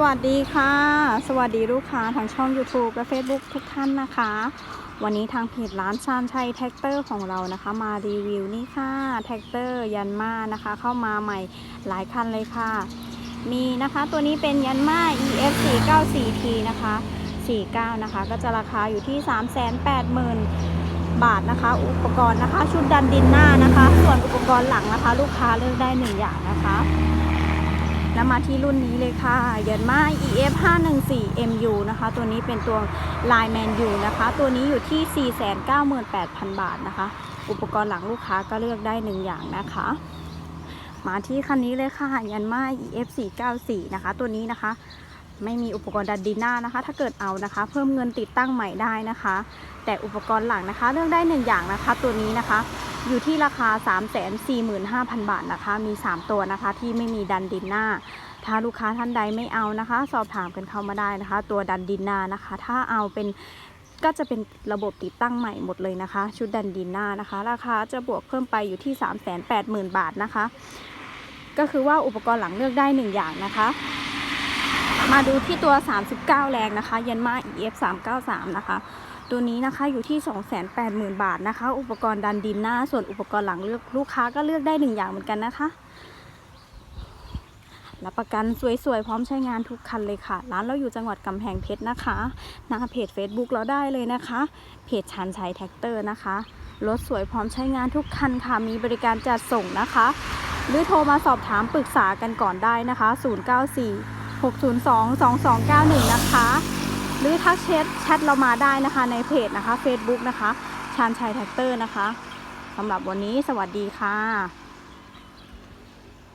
สวัสดีค่ะ สวัสดีลูกค้าทางช่อง YouTube และ Facebook ทุกท่านนะคะ วันนี้ทางเพจร้านชานชัยแท็กเตอร์ของเรานะคะ มารีวิวนี่ค่ะแท็กเตอร์ยันมานะคะ เข้ามาใหม่หลายคันเลยค่ะ มีนะคะตัวนี้เป็นยันมา EF 494T นะคะ 49 นะคะ ก็จะราคาอยู่ที่ 380,000 บาทนะคะ อุปกรณ์นะคะ ชุดดันดินหน้านะคะ ส่วนอุปกรณ์หลังนะคะ ลูกค้าเลือกได้หนึ่งอย่างนะคะ แล้วมาที่รุ่นนี้เลยค่ะเยินมา EF 514 MU นะคะ ตัวนี้เป็นตัว Line Man U นะคะ ตัวนี้อยู่ที่ 498,000 บาทนะคะ อุปกรณ์หลังลูกค้าก็เลือกได้หนึ่งอย่างนะคะ มาที่คันนี้เลยค่ะยันมา EF 494นะคะ ตัวนี้นะคะไม่มีอุปกรณ์ดันดินหน้านะคะ ถ้าเกิดเอานะคะ เพิ่มเงินติดตั้งใหม่ได้นะคะ แต่อุปกรณ์หลังนะคะ เลือกได้หนึ่งอย่างนะคะ ตัวนี้นะคะ อยู่ที่ราคา 345,000 บาทนะคะ มี 3 ตัวนะคะที่ไม่มีดันดินหน้า ถ้าลูกค้าท่านใดไม่เอานะคะ สอบถามกันเข้ามาได้นะคะ ตัวดันดินหน้านะคะ ถ้าเอาเป็นก็จะเป็นระบบติดตั้งใหม่หมดเลยนะคะ ชุดดันดินหน้านะคะ ราคาจะบวกเพิ่มไปอยู่ที่ 380,000 บาทนะคะ ก็คือว่าอุปกรณ์หลังเลือกได้หนึ่งอย่างนะคะ มาดูที่ตัว 39 แรงนะคะ ยันมา EF 393นะคะ ตัวนี้นะคะอยู่ที่ 280,000 บาทนะคะ อุปกรณ์ดันดินหน้า ส่วนอุปกรณ์หลังเลือกลูกค้าก็เลือกได้หนึ่งอย่างเหมือนกันนะคะรับประกันสวยๆ พร้อมใช้งานทุกคันเลยค่ะ ร้านเราอยู่จังหวัดกำแพงเพชรนะคะหน้าเพจ Facebook เราได้เลยนะคะ เพจชันชัยแท็กเตอร์นะคะรถสวยพร้อมใช้งานทุกคันค่ะ มีบริการจัดส่งนะคะ หรือโทรมาสอบถามปรึกษากันก่อนได้นะคะ 094 602 2291 นะคะ หรือทักแชทแชทเรามาได้นะคะในเพจนะคะ Facebook นะคะ ชานชัยแท็กเตอร์นะคะสำหรับวันนี้สวัสดีค่ะ